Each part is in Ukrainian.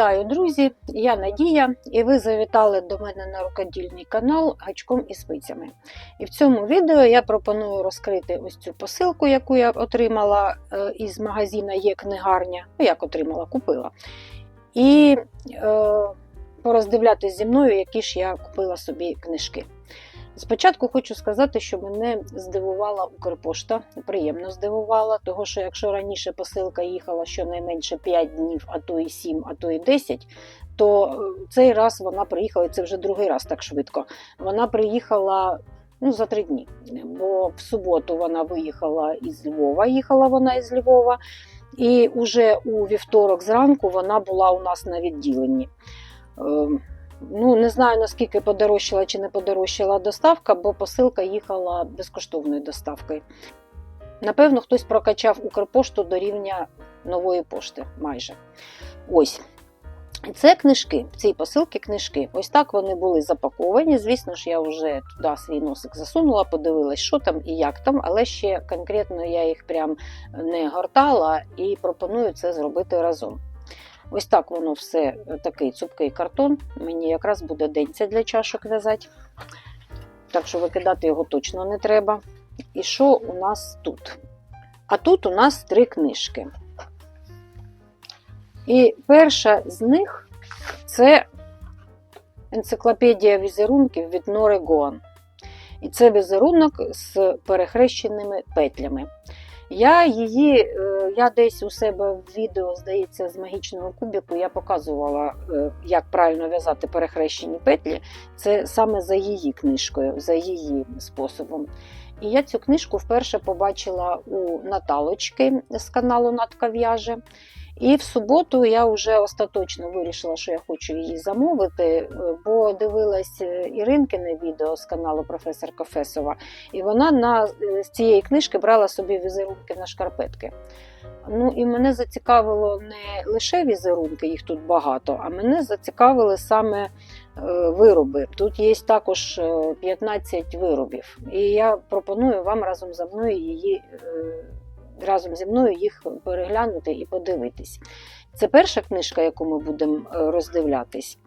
Вітаю, друзі! Я Надія, і ви завітали до мене на рукодільний канал гачком і спицями. І в цьому відео я пропоную розкрити ось цю посилку, яку я отримала е, із магазина Є книгарня. Ну, як отримала, купила. І е, пороздивлятись зі мною, які ж я купила собі книжки. Спочатку хочу сказати, що мене здивувала Укрпошта, приємно здивувала, того що якщо раніше посилка їхала щонайменше 5 днів, а то і 7, а то і 10, то е, цей раз вона приїхала, і це вже другий раз так швидко. Вона приїхала ну, за три дні. Бо в суботу вона виїхала із Львова, їхала вона із Львова, і уже у вівторок зранку вона була у нас на відділенні. Ну, не знаю, наскільки подорожчала чи не подорожчала доставка, бо посилка їхала безкоштовною доставкою. Напевно, хтось прокачав Укрпошту до рівня нової пошти майже. Ось. Це книжки, в цій посилці книжки. Ось так вони були запаковані. Звісно ж, я вже туди свій носик засунула, подивилась, що там і як там, але ще конкретно я їх прям не гортала і пропоную це зробити разом. Ось так воно все, такий цупкий картон. Мені якраз буде денця для чашок в'язати. Так що викидати його точно не треба. І що у нас тут? А тут у нас три книжки. І перша з них це енциклопедія візерунків від Нори Гоан. І це візерунок з перехрещеними петлями. Я її, е, я десь у себе в відео, здається, з магічного кубіку я показувала, е, як правильно в'язати перехрещені петлі. Це саме за її книжкою, за її способом. І я цю книжку вперше побачила у Наталочки з каналу Натка в'яже. І в суботу я вже остаточно вирішила, що я хочу її замовити, е, бо дивилась Іринкине відео з каналу професор Кофесова, і вона на, з цієї книжки брала собі візерунки на шкарпетки. Ну і мене зацікавило не лише візерунки, їх тут багато, а мене зацікавили саме е, вироби. Тут є також 15 виробів. І я пропоную вам разом зі мною її. Разом зі мною їх переглянути і подивитись. Це перша книжка, яку ми будемо е, роздивлятись.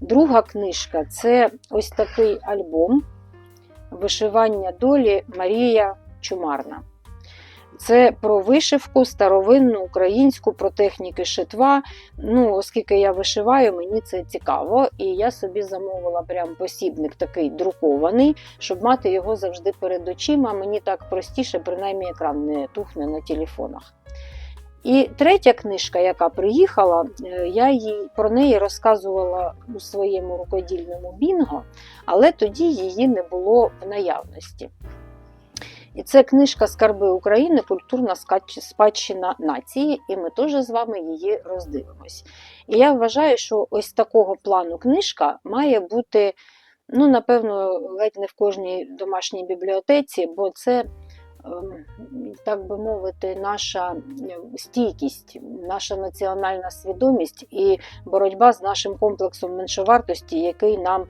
Друга книжка це ось такий альбом Вишивання долі Марія Чумарна. Це про вишивку, старовинну українську, про техніки шитва. Ну, Оскільки я вишиваю, мені це цікаво. І я собі замовила прям посібник такий друкований, щоб мати його завжди перед очима. Мені так простіше, принаймні екран не тухне на телефонах. І третя книжка, яка приїхала, е, я їй про неї розказувала у своєму рукодільному бінго, але тоді її не було в наявності. І це книжка Скарби України, культурна спадщина нації, і ми теж з вами її роздивимось. І я вважаю, що ось такого плану книжка має бути, ну, напевно, ледь не в кожній домашній бібліотеці, бо це так би мовити, наша стійкість, наша національна свідомість і боротьба з нашим комплексом меншовартості, який нам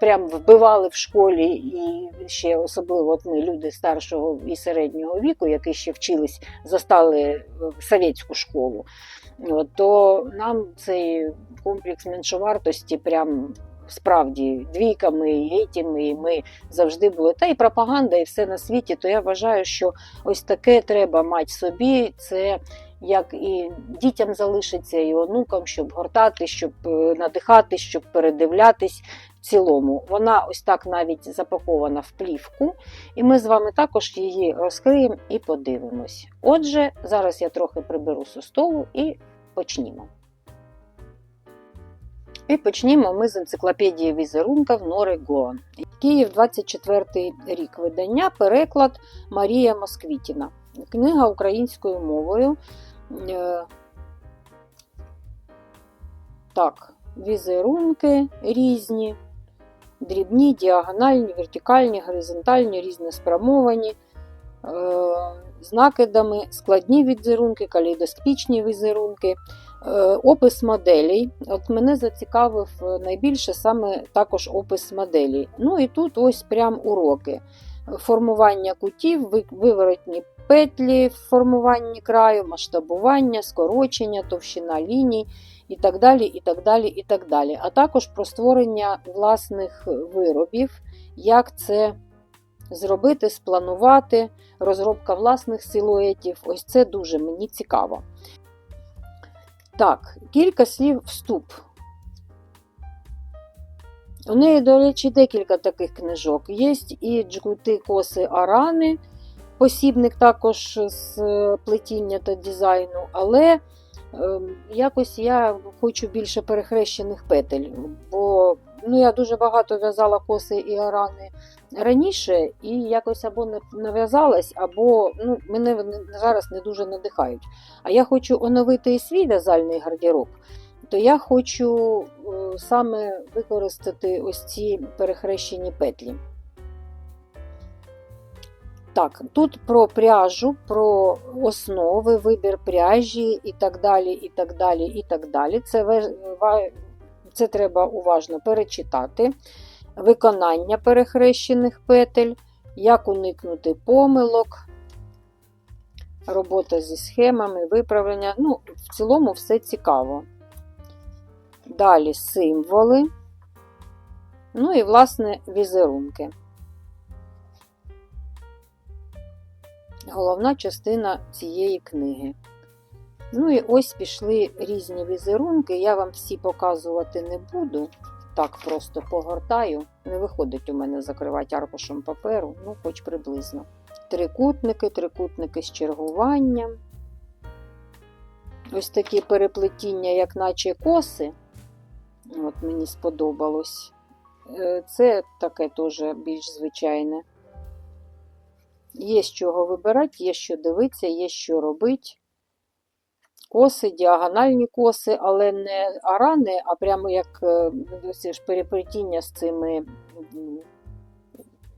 прям вбивали в школі, і ще особливо от ми, люди старшого і середнього віку, які ще вчились, застали совєтську школу. То нам цей комплекс меншовартості прям справді двійками, і етіми, і ми завжди були. Та і пропаганда, і все на світі. То я вважаю, що ось таке треба мати собі. Це як і дітям залишиться, і онукам, щоб гортати, щоб е, надихати, щоб передивлятись. В цілому, вона ось так навіть запакована в плівку, і ми з вами також її розкриємо і подивимось. Отже, зараз я трохи приберу со столу і почнімо. І почнімо ми з енциклопедії візерунків Нори Гоан. Київ 24 рік видання, переклад Марія Москвітіна. Книга українською мовою. Е, так, візерунки різні, дрібні, діагональні, вертикальні, горизонтальні, різноспрямовані, е, з накидами, складні візерунки, калейдоскопічні візерунки. Е, опис моделей. От Мене зацікавив найбільше саме також опис моделей. Ну і тут ось прям уроки. формування кутів, виворотні петлі в формуванні краю, масштабування, скорочення, товщина ліній і так далі. і так далі, і так далі. А також про створення власних виробів, як це зробити, спланувати, розробка власних силуетів. Ось це дуже мені цікаво. Так, кілька слів вступ. У неї, до речі, декілька таких книжок. Є і джгути коси Арани, посібник також з е, плетіння та дизайну, але ем, якось я хочу більше перехрещених петель, бо ну, я дуже багато в'язала коси і арани раніше, і якось або не нав'язалась, або ну, мене зараз не дуже надихають. А я хочу оновити свій в'язальний гардероб, то я хочу е, саме використати ось ці перехрещені петлі. Так, тут про пряжу, про основи, вибір пряжі і так далі. і так далі, і так далі. Це, це треба уважно перечитати. Виконання перехрещених петель, як уникнути помилок, робота зі схемами, виправлення. Ну, в цілому все цікаво. Далі символи. Ну і, власне, візерунки. Головна частина цієї книги. Ну і ось пішли різні візерунки. Я вам всі показувати не буду. Так просто погортаю. Не виходить у мене закривати аркушем паперу, ну, хоч приблизно. Трикутники, трикутники з чергуванням. Ось такі переплетіння, як наче коси. От мені сподобалось. Е, Це таке теж більш звичайне. Є з чого вибирати, є що дивитися, є що робити. Коси, діагональні коси, але не арани, а прямо як е, ж переплетіння з цими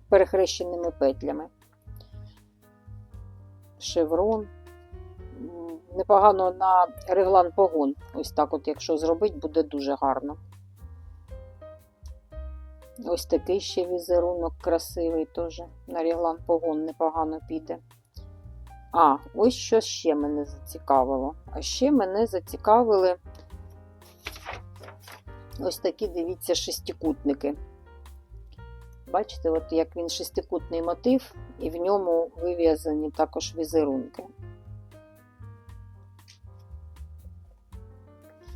перехрещеними петлями. Шеврон. Непогано на реглан погон. Ось так, от, якщо зробити, буде дуже гарно. Ось такий ще візерунок красивий теж. На реглан погон непогано піде. А, ось що ще мене зацікавило. А ще мене зацікавили ось такі, дивіться, шестикутники. Бачите, от як він шестикутний мотив, і в ньому вив'язані також візерунки.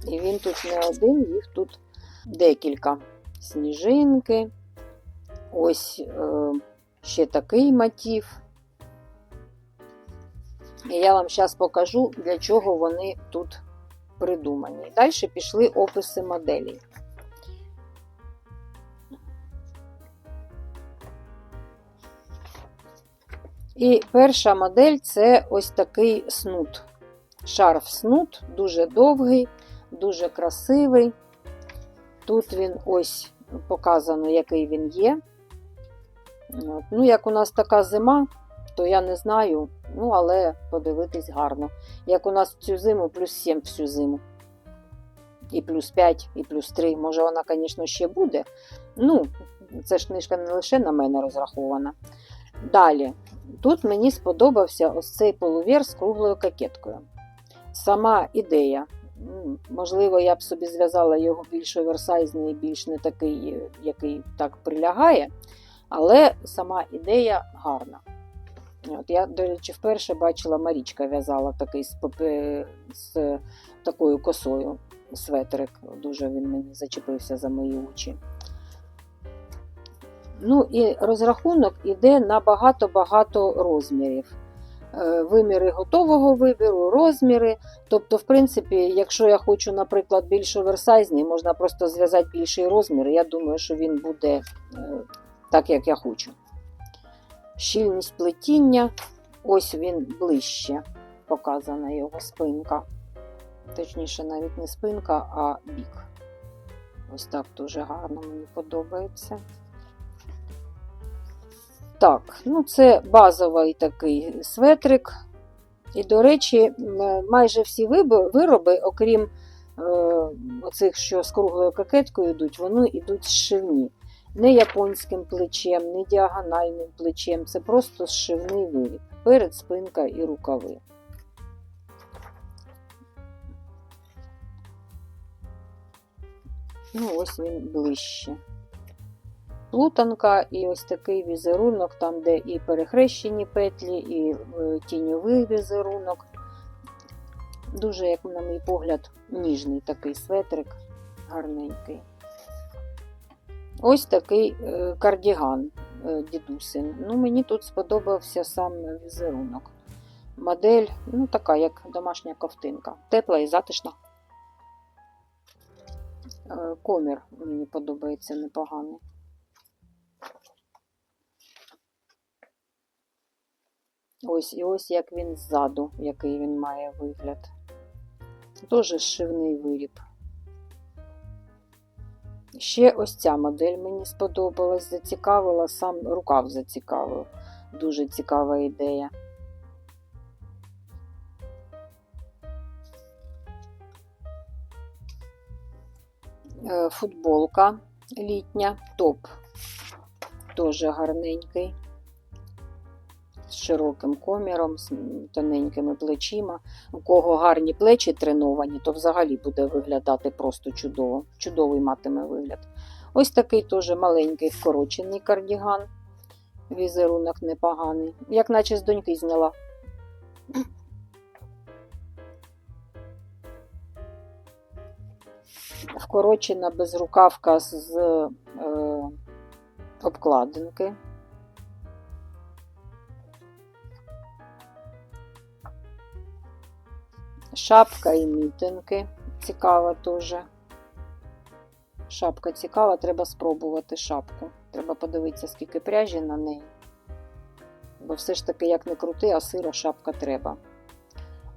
І він тут не один, їх тут декілька. Сніжинки. Ось е, ще такий мотив. І я вам зараз покажу, для чого вони тут придумані. Далі пішли описи моделей. І перша модель це ось такий снуд. Шарф снуд, дуже довгий, дуже красивий. Тут він ось показано, який він є. Ну, як у нас така зима, то я не знаю, ну, але подивитись гарно. Як у нас цю зиму плюс 7 всю зиму. І плюс 5, і плюс 3. Може, вона, звісно, ще буде. Ну, це ж книжка не лише на мене розрахована. Далі, тут мені сподобався ось цей полувір з круглою кокеткою. Сама ідея. Можливо, я б собі зв'язала його більш оверсайзний, більш не такий, який так прилягає, але сама ідея гарна. От я, до речі, вперше бачила Марічка в'язала такий з, з такою косою светрик. Дуже він мені зачепився за мої очі. Ну і розрахунок іде на багато-багато розмірів. Е, Виміри готового вибіру, розміри. Тобто, в принципі, якщо я хочу, наприклад, більш оверсайзний, можна просто зв'язати більший розмір. Я думаю, що він буде е, так, як я хочу. Щільність плетіння, ось він ближче показана його спинка. Точніше, навіть не спинка, а бік. Ось так дуже гарно мені подобається. Так, ну це базовий такий светрик. І, до речі, майже всі вироби, окрім е, оцих, що з круглою кокеткою йдуть, вони йдуть зшивні. Не японським плечем, не діагональним плечем. Це просто зшивний виріб. Перед спинка і рукави. Ну, ось він ближче. Плутанка і ось такий візерунок, там, де і перехрещені петлі, і е, тіньовий візерунок. Дуже, як на мій погляд, ніжний такий светрик, гарненький. Ось такий е, кардіган е, дідусин. Ну, мені тут сподобався сам візерунок. Модель, ну, така, як домашня ковтинка. Тепла і затишна. Е, Комір мені подобається непоганий. Ось і ось як він ззаду, який він має вигляд. Дуже шивний виріб. Ще ось ця модель мені сподобалась, зацікавила, сам рукав зацікавив. Дуже цікава ідея. Е, Футболка літня, топ. Теж гарненький з широким коміром, з тоненькими плечима. У кого гарні плечі треновані, то взагалі буде виглядати просто чудово. Чудовий матиме вигляд. Ось такий теж маленький вкорочений кардіган. Візерунок непоганий. Як наче з доньки зняла. Вкорочена безрукавка з е, обкладинки. Шапка і мітинки. Цікава теж. Шапка цікава, треба спробувати шапку. Треба подивитися, скільки пряжі на неї. Бо все ж таки, як не крути, а сира шапка треба.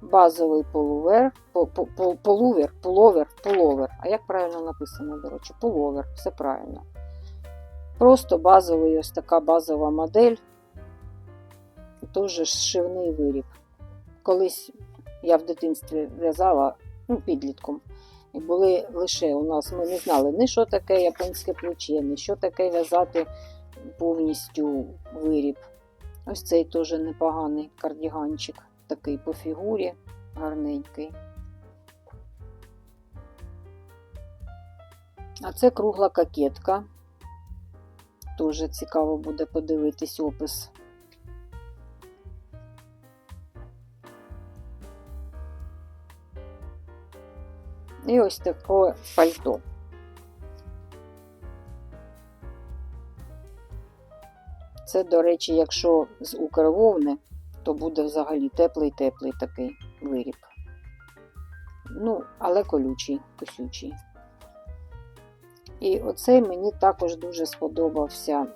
Базовий полувер, по- по- по- полувер, пуловер, пуловер. А як правильно написано, до речі, пуловер, все правильно. Просто базовий, ось така базова модель. Теж шивний виріб. Колись я в дитинстві в'язала ну, підлітком. І були лише у нас, ми не знали ні що таке японське плече, ні що таке в'язати повністю виріб. Ось цей теж непоганий кардіганчик, такий по фігурі, гарненький. А це кругла кокетка. Теж цікаво буде подивитись опис. І ось таке пальто. Це, до речі, якщо з укрвовни, то буде взагалі теплий-теплий такий виріб. Ну, але колючий, косючий. І оцей мені також дуже сподобався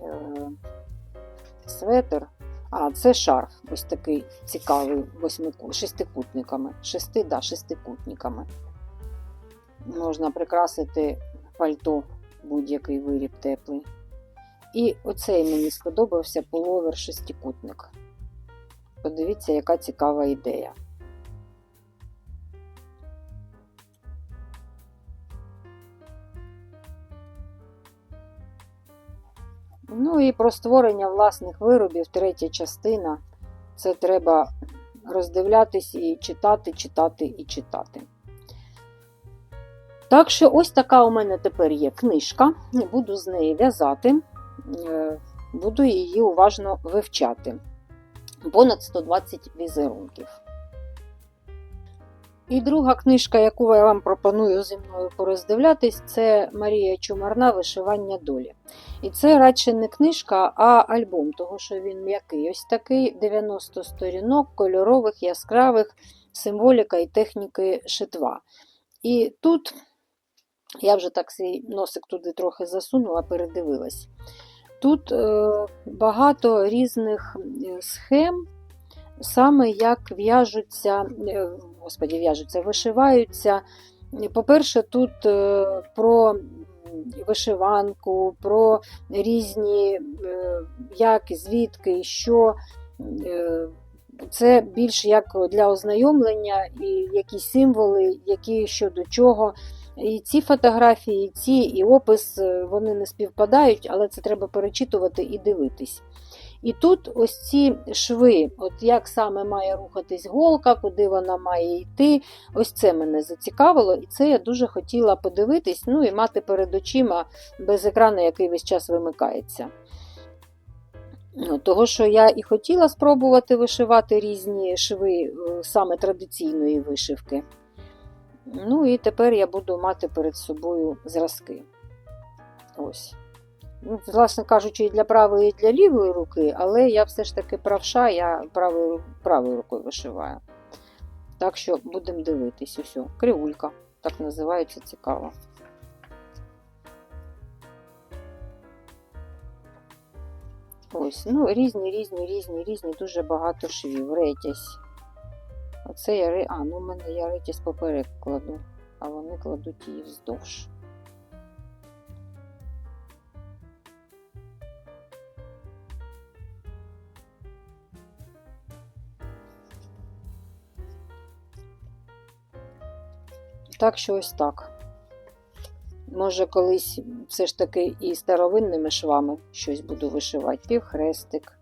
е, светр. А, це шарф, ось такий цікавий, восьмику, шестикутниками. Шести, да, шестикутниками. Можна прикрасити пальто, будь-який виріб теплий. І оцей мені сподобався половер шестикутник. Подивіться, яка цікава ідея. Ну і про створення власних виробів, третя частина. Це треба роздивлятись і читати, читати і читати. Так що ось така у мене тепер є книжка. Буду з неї в'язати, е, буду її уважно вивчати. Понад 120 візерунків. І друга книжка, яку я вам пропоную зі мною пороздивлятись, це Марія Чумарна Вишивання долі. І це радше не книжка, а альбом, того що він м'який. Ось такий 90 сторінок, кольорових, яскравих, символіка і техніки шитва. І тут я вже так свій носик туди трохи засунула, передивилась. Тут е, багато різних е, схем, саме як в'яжуться, е, господі, в'яжуться, вишиваються. По-перше, тут про вишиванку, про різні як, звідки, що. Це більш як для ознайомлення і якісь символи, які що до чого. І ці фотографії, і ці, і опис е, вони не співпадають, але це треба перечитувати і дивитись. І тут ось ці шви, от як саме має рухатись голка, куди вона має йти. Ось це мене зацікавило, і це я дуже хотіла подивитись, ну і мати перед очима без екрану, який весь час вимикається. Ну, Того, що я і хотіла спробувати вишивати різні шви е, саме традиційної вишивки. Ну і тепер я буду мати перед собою зразки. Ось. Ну, власне кажучи, і для правої, і для лівої руки, але я все ж таки правша, я правою, правою рукою вишиваю. Так що будемо дивитись. Ось, кривулька, так називається цікаво. Ось, ну, різні, різні, різні, різні, дуже багато швів. Ретязь. Оце я А, ну в мене я ретязь поперек кладу, а вони кладуть її вздовж. Так що ось так. Може, колись все ж таки і старовинними швами щось буду вишивати. Півхрестик.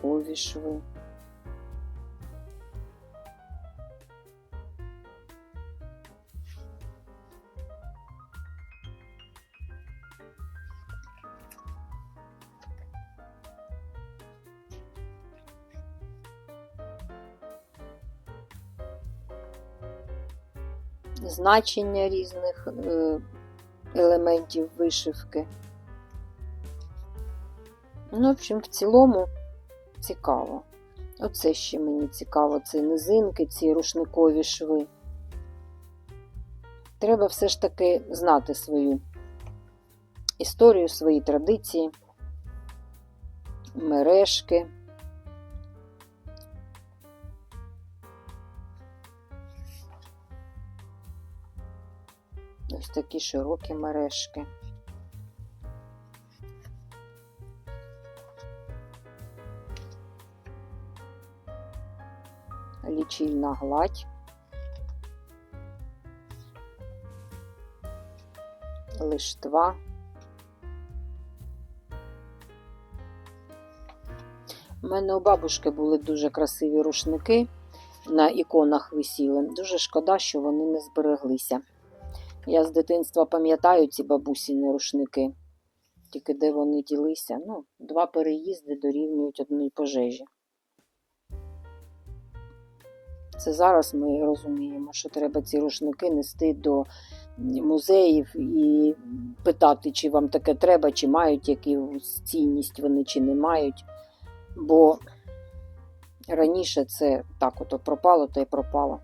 Хрестикові шви. значення різних е, елементів вишивки. Ну, в общем, в цілому цікаво. Оце ще мені цікаво, це низинки, ці рушникові шви. Треба все ж таки знати свою історію, свої традиції, мережки. Ось такі широкі мережки. Лічильна гладь. Лиштва. У мене у бабушки були дуже красиві рушники, на іконах висіли. Дуже шкода, що вони не збереглися. Я з дитинства пам'ятаю ці бабусіні рушники. Тільки де вони ділися. Ну, два переїзди дорівнюють одній пожежі. Це зараз ми розуміємо, що треба ці рушники нести до музеїв і питати, чи вам таке треба, чи мають якусь цінність вони, чи не мають. Бо раніше це так ото пропало, то й пропало.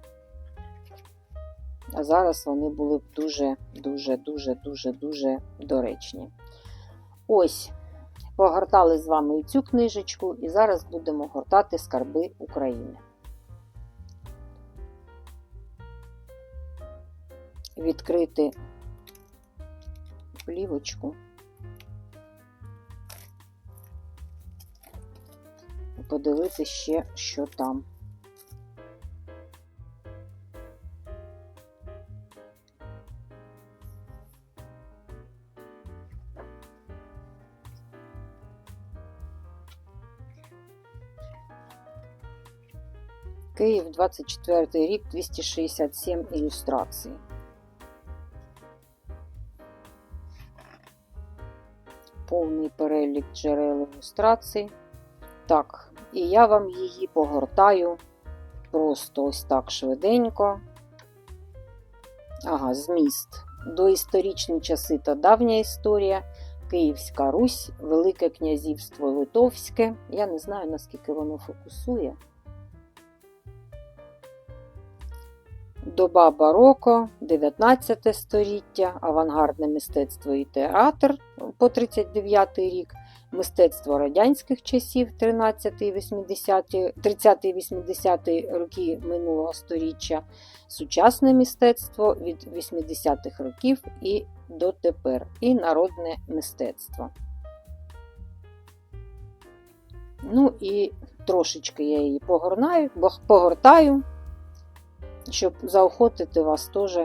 А зараз вони були б дуже, дуже, дуже, дуже, дуже доречні. Ось, погортали з вами і цю книжечку, і зараз будемо гортати скарби України. Відкрити плівочку. І подивитися ще, що там. Київ, 24 рік, 267 ілюстрацій. Повний перелік джерел ілюстрацій. Так, і я вам її погортаю просто ось так швиденько. Ага, зміст. Доісторичні часи та давня історія. Київська Русь, Велике Князівство Литовське. Я не знаю, наскільки воно фокусує. Доба бароко, 19 століття, авангардне мистецтво і театр по 39 рік, мистецтво радянських часів 30-80 роки минулого століття, сучасне мистецтво від 80-х років і дотепер, і народне мистецтво. Ну і трошечки я її погорнаю, погортаю, щоб заохотити вас теж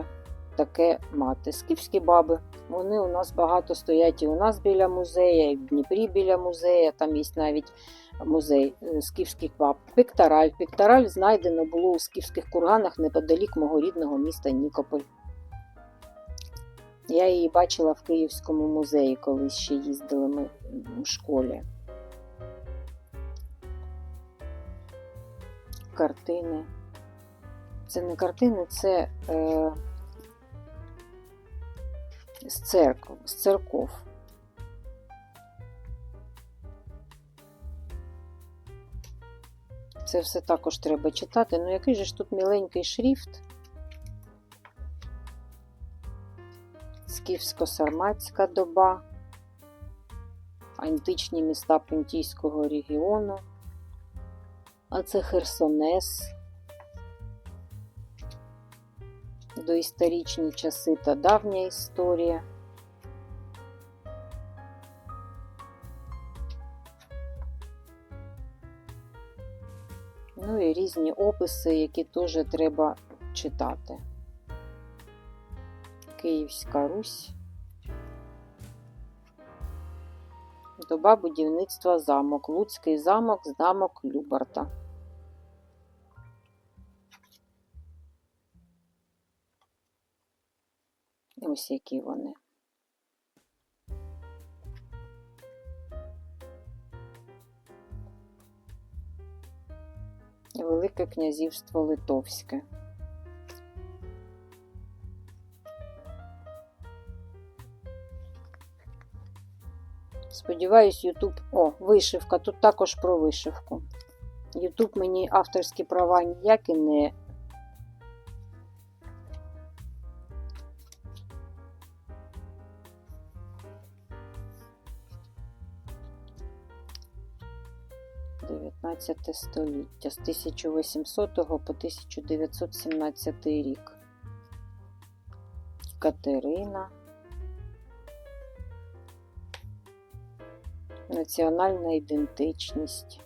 таке мати. Скіфські баби. Вони у нас багато стоять і у нас біля музею, і в Дніпрі біля музею, там є навіть музей е, скіфських баб. Піктораль. Піктораль знайдено було у скіфських курганах неподалік мого рідного міста Нікополь. Я її бачила в Київському музеї, коли ще їздили ми у школі. Картини. Це не картини, це е, з церков, з церков. Це все також треба читати. Ну, який же ж тут міленький шрифт? Скіфсько-сарматська доба, античні міста Понтійського регіону, а це Херсонес, доісторичні часи та давня історія. Ну і різні описи, які теж треба читати. Київська Русь. Доба будівництва замок. Луцький замок, замок Любарта. Ось які вони. Велике князівство Литовське. Сподіваюсь, Ютуб. О, вишивка. Тут також про вишивку. Ютуб мені авторські права ніякі не. Дев'ятнадцяте століття з 1800 по 1917 рік. Катерина. Національна ідентичність.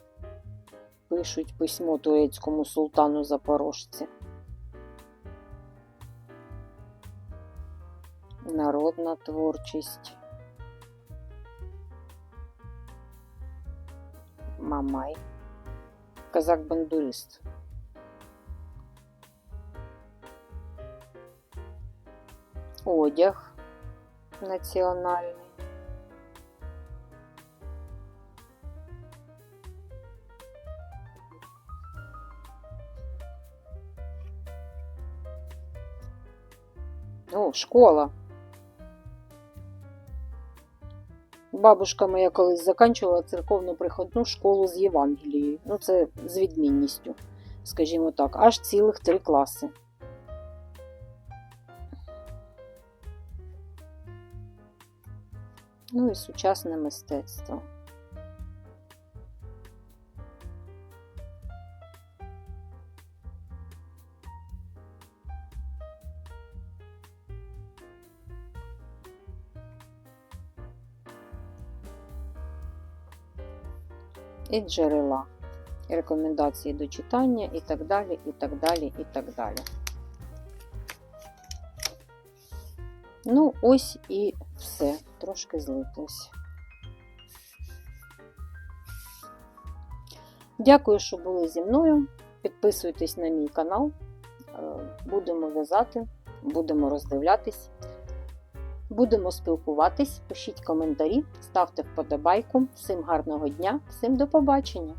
Пишуть письмо турецькому султану Запорожці. Народна творчість. Мамай. Казак-бандурист. Одяг національний. О, школа. Бабушка моя колись заканчувала церковну приходну школу з Євангелією. Ну, це з відмінністю, скажімо так, аж цілих три класи. Ну і сучасне мистецтво. І джерела, рекомендації до читання, і так далі, і так далі, і так далі. Ну, ось і все. Трошки злиплось. Дякую, що були зі мною. Підписуйтесь на мій канал. Е, Будемо в'язати, будемо роздивлятись. Будемо спілкуватись, пишіть коментарі, ставте вподобайку. Всім гарного дня, всім до побачення!